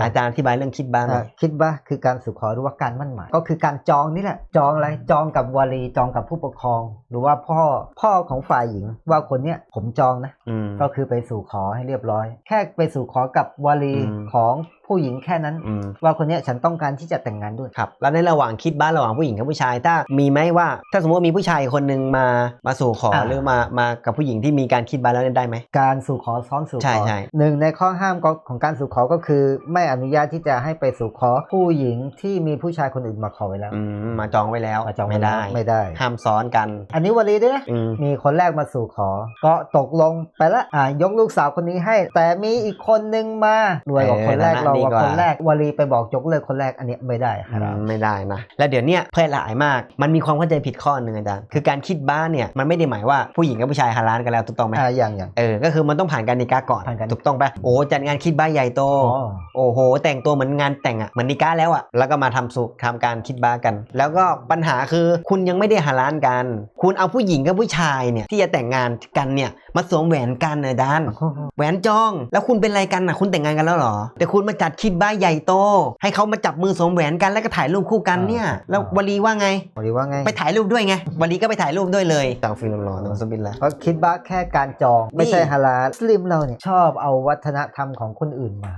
อาจารย์อธิบายเรื่องคิดบ้านหน่อยอ่าคิดว่าคือการสู่ขอหรือว่าการมั่นหมาย ก็คือการจองนี่แหละ จองอะไรจองกับวารีจองกับผู้ปกครอง หรือว่าพ่อพ่อของฝ่ายหญิง ว่าคนเนี้ยผมจองนะอืมก็คือไปสู่ขอให้เรียบร้อย แค่ไปสู่ขอกับวารีอืมของผู้หญิงแค่นั้นอืมว่าคนเนี้ยฉันต้องการที่จะแต่งงานด้วยครับแล้วในระหว่างคิดบ้านระหว่างผู้หญิงกับผู้ชายถ้ามีไหมว่า ถ้าสมมติว่ามีผู้ชายคนหนึ่งมามาสู่ขออ่าหรือมามากับผู้หญิงที่มีการคิดบ้านแล้วเนี่ยได้ไหมการสู่ขอซ้อนสู่ขใช่อใช่หนึ่งในข้อห้ามก็ของการสู่ขอก็คือ ไม่อนุญาตที่จะให้ไปสู่ขอผู้หญิงที่มีผู้ชายคนอื่นมาขอไว้แล้วอืมมาจองไว้แล้วมาจองไม่ว้แล้วได้ไม่ได้ ห้ามซ้อนกัน อันนี้วลีด้วยนะอืมมีคนแรกมาสู่ขอ ก็ตกลงไปละอ่ายกลูกสาวคนนี้ให้ แต่มีอีกคนนึงมารวยกว่าคนแรกเออเราดีกกว่าว่าคนแรกวลีไปบอกยกเลิกคนแรกอันเนี้ยไม่ได้คอืรับมไม่ได้นะแล้วเดี๋ยวเนี้ยแพร่หลายมาก มันมีความเข้าใจผิดข้อหนึ่งอาจารย์คือการคิดบ้านเนี่ยมันไม่ได้หมายว่าผู้หญิงกับผู้ชายฮาลานกันแล้วถูกต้องไหมอ่าอย่างอย่างเออก็คือมันต้องผ่านการนิกาก่อนผ่านการถูกต้องปะโอ้จัดงานคิดบ้านใหญ่โตอ๋อโอ้โห แต่งตัวเหมือนงานแต่งอะ่ะเหมือนนิก้าแล้วอะ่ะแล้วก็มาทำสุทำการคิดบ้ากัน แล้วก็ปัญหาคือคุณยังไม่ได้หาร้านกัน คุณเอาผู้หญิงกับผู้ชายเนี่ยที่จะแต่งงานกันเนี่ยมาสวมแหวนกันนะดานแหวนจอง แล้วคุณเป็นอะไรกันอะคุณแต่งงานกันแล้วเหรอแต่คุณมาจัดคิดบ้าใหญ่โต ให้เขามาจับมือสวมแหวนกันแล้วก็ถ่ายรูปคู่กันเนี่ย แล้ววลีว่าไงวลีว่าไงไปถ่ายรูปด้วยไงวลีก็ไปถ่ายรูปด้วยเลย ต่างฟิลล์รอนะสบินละก็คิดว่าแค่การจอง ไม่ใช่ฮาลาลสลิมเราเนี่ย ชอบเอาวัฒนธรรมของคนอื่นมา